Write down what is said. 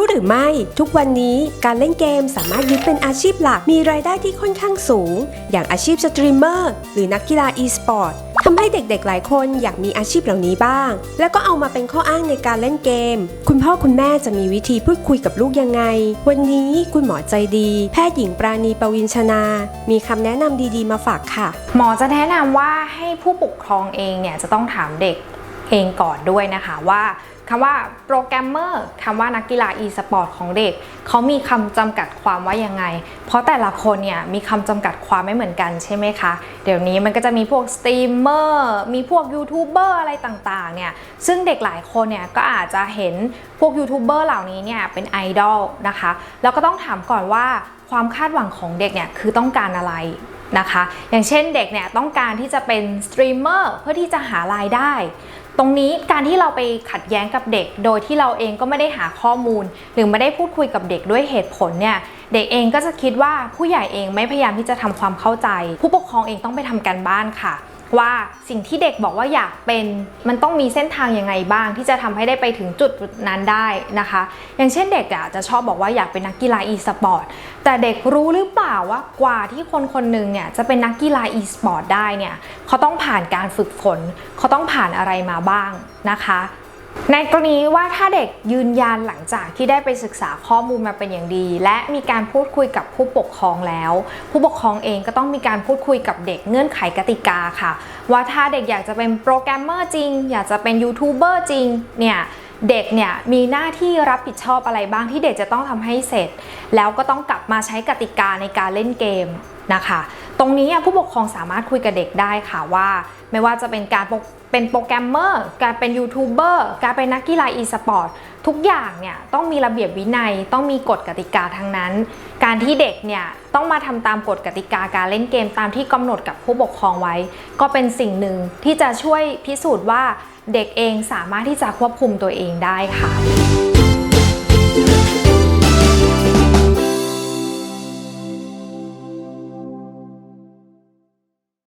รู้หรือไม่ ทุกวันนี้การเล่นเกมสามารถยึดเป็นอาชีพหลักมีรายได้ที่ค่อนข้างสูง อย่างอาชีพสตรีมเมอร์หรือนักกีฬา e-sport ทำให้เด็กๆ หลายคนอยากมีอาชีพเหล่านี้บ้าง แล้วก็เอามาเป็นข้ออ้างในการเล่นเกม คุณพ่อคุณแม่จะมีวิธีพูดคุยกับลูกยังไง วันนี้คุณหมอใจดี แพทย์หญิงปราณีปวินชนา มีคำแนะนำดีๆ มาฝากค่ะ หมอจะแนะนำว่าให้ผู้ปกครองเองเนี่ยจะต้องถามเด็ก เองก่อนด้วยนะคะว่าคำว่าโปรแกรมเมอร์คำว่านักกีฬา e-sport ของเด็ก เขามีคำจำกัดความว่ายังไง เพราะแต่ละคนเนี่ยมีคำจำกัดความไม่เหมือนกันใช่ไหมคะ เดี๋ยวนี้มันก็จะมีพวกสตรีมเมอร์ มีพวกยูทูบเบอร์อะไรต่างๆ เนี่ย ซึ่งเด็กหลายคนเนี่ยก็อาจจะเห็นพวกยูทูบเบอร์เหล่านี้เนี่ยเป็นไอดอลนะคะ แล้วก็ต้องถามก่อนว่าความคาดหวังของเด็กเนี่ยคือต้องการอะไร นะคะ อย่างเช่นเด็กเนี่ยต้องการที่จะเป็นสตรีมเมอร์เพื่อที่จะหารายได้ ตรงนี้การที่เราไปขัดแย้งกับเด็ก โดยที่เราเองก็ไม่ได้หาข้อมูล หรือไม่ได้พูดคุยกับเด็กด้วยเหตุผลเนี่ยเด็กเองก็จะคิดว่าผู้ใหญ่เองไม่พยายามที่จะทำความเข้าใจ ผู้ปกครองเองต้องไปทำการบ้านค่ะ ว่าสิ่งที่เด็กบอกว่าอยากเป็นมันต้องมีเส้นทางยังไงบ้าง ที่จะทำให้ได้ไปถึงจุดนั้นได้นะคะ อย่างเช่นเด็กอาจจะชอบบอกว่าอยากเป็นนักกีฬา e-sport แต่เด็กรู้หรือเปล่าว่ากว่าที่คนคนหนึ่งเนี่ยจะเป็นนักกีฬา e-sport ได้เนี่ยเขาต้องผ่านการฝึกฝนเขาต้องผ่านอะไรมาบ้างนะคะ ในกรณีว่าถ้าเด็กยืนยันหลังจากที่ได้ไปศึกษาข้อมูลมาเป็นอย่างดี และมีการพูดคุยกับผู้ปกครองแล้ว ผู้ปกครองเองก็ต้องมีการพูดคุยกับเด็กเงื่อนไขกติกาค่ะ ว่าถ้าเด็กอยากจะเป็นโปรแกรมเมอร์จริง อยากจะเป็นยูทูบเบอร์จริงเนี่ยเด็กเนี่ยมีหน้าที่รับผิดชอบอะไรบ้างที่เด็กจะต้องทำให้เสร็จ แล้วก็ต้องกลับมาใช้กติกาในการเล่นเกม นะคะ ตรงนี้ผู้ปกครองสามารถคุยกับเด็กได้ค่ะว่า ไม่ว่าจะเป็นการเป็นโปรแกรมเมอร์ การเป็นยูทูบเบอร์การเป็นนักกีฬา e-sport ทุกอย่างเนี่ยต้องมีระเบียบวินัยต้องมีกฎกติกาทั้งนั้น การที่เด็กเนี่ยต้องมาทำตามกฎกติกาการเล่นเกมตามที่กำหนดกับผู้ปกครองไว้ ก็เป็นสิ่งหนึ่งที่จะช่วยพิสูจน์ว่าเด็กเองสามารถที่จะควบคุมตัวเองได้ค่ะ